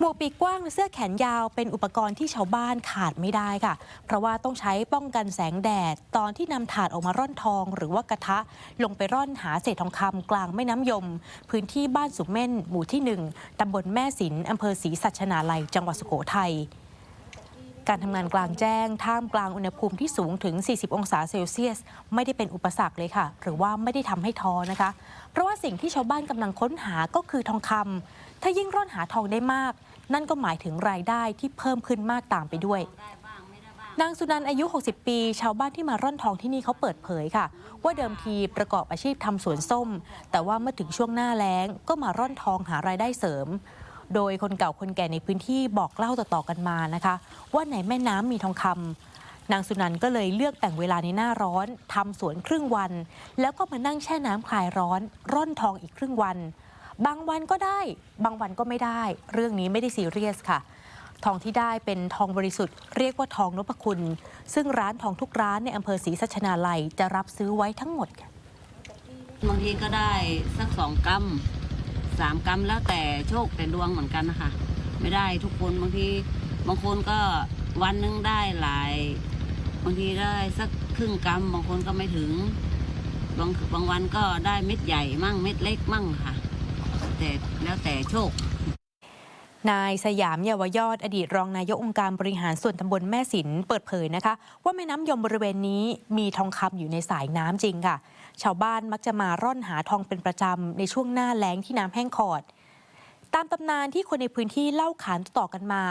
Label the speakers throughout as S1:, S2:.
S1: หมวกปีกกว้างและเสื้อแขนยาวเป็นอุปกรณ์ที่ชาวบ้านขาดไม่ได้ค่ะ เพราะว่าต้องใช้ป้องกันแสงแดด ตอนที่นำถาดออกมาร่อนทอง หรือว่ากระทะ ลงไปร่อนหาเศษทองคำกลางแม่น้ำยม พื้นที่บ้านสุมเม่นหมู่ที่ 1 ตำบลแม่สินอำเภอศรีสัชนาลัย จังหวัดสุโขทัย การทำงานกลางแจ้ง ท่ามกลางอุณหภูมิที่สูงถึง 40 องศาเซลเซียส ไม่ได้เป็นอุปสรรคเลยค่ะ หรือว่าไม่ได้ทำให้ท้อนะคะ เพราะว่าสิ่งที่ชาวบ้านกำลังค้นหาก็คือทองคำถ้ายิ่งร่อนหาทองได้มาก นั่นก็หมายถึงรายได้ที่เพิ่มขึ้นมากตามไปด้วยนางสุนันอายุ 60 ปี ชาวบ้านที่มาร่อนทองที่นี่เขาเปิดเผยค่ะ ว่าเดิมทีประกอบอาชีพทำสวนส้ม แต่ว่าเมื่อถึงช่วงหน้าแล้งก็มาร่อนทองหารายได้เสริม โดยคนเก่าคนแก่ในพื้นที่บอกเล่าต่อๆกันมานะคะ ว่าในแม่น้ำมีทองคำนางสุนันก็เลยเลือกแต่งเวลาในหน้าร้อนทำสวนครึ่งวัน แล้วก็มานั่งแช่น้ำคลายร้อน ร่อนทองอีกครึ่งวัน บางวันก็ได้ บางวันก็ไม่ได้ เรื่องนี้ไม่ได้ซีเรียสค่ะทองที่ได้เป็นทองบริสุทธิ์เรียกว่าทองนพคุณ ซึ่งร้านทองทุกร้านในอำเภอศรีสัชนาลัยจะรับซื้อไว้ทั้งหมด
S2: บางทีก็ได้สักสองกรัม สามกรัมแล้วแต่โชคแต่ดวงเหมือนกันนะคะไม่ได้ทุกคนบางทีบางคนก็วันหนึงได้หลายบางทีได้สักครึ่งกรัมบางคนก็ไม่ถึงบางบางวันก็ได้เม็ดใหญ่มั่งเม็ดเล็กมั่งค่ะ แต่แล้วแต่โชค
S1: นายสยามเยาวยอด อดีตรองนายกองค์การบริหารส่วนตำบลแม่สินเปิดเผยนะคะ ว่าแม่น้ำยมบริเวณนี้มีทองคำอยู่ในสายน้ำจริงค่ะ ชาวบ้านมักจะมาร่อนหาทองเป็นประจำในช่วงหน้าแล้งที่น้ำแห้งขอด ตามตำนานที่คนในพื้นที่เล่าขานต่อๆกันมา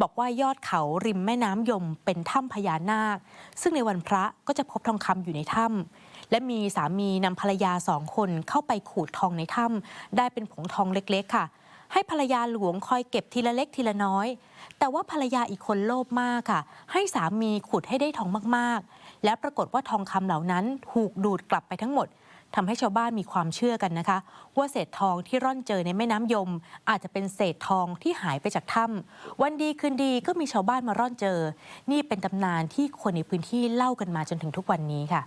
S1: บอกว่ายอดเขาริมแม่น้ำยมเป็นถ้ำพญานาค ซึ่งในวันพระก็จะพบทองคำอยู่ในถ้ำและมีสามีนำภรรยาสองคนเข้าไปขูดทองในถ้ำได้เป็นผงทองเล็กๆค่ะ ให้ภรรยาหลวงคอยเก็บทีละเล็กทีละน้อย แต่ว่าภรรยาอีกคนโลภมากค่ะ ให้สามีขุดให้ได้ทองมากๆ และปรากฏว่าทองคำเหล่านั้นถูกดูดกลับไปทั้งหมดทำให้ชาวบ้านมีความเชื่อกันนะคะ ว่าเศษทองที่ร่อนเจอในแม่น้ำยม อาจจะเป็นเศษทองที่หายไปจากถ้ำวันดีคืนดีก็มีชาวบ้านมาร่อนเจอ นี่เป็นตำนานที่คนในพื้นที่เล่ากันมาจนถึงทุกวันนี้ค่ะ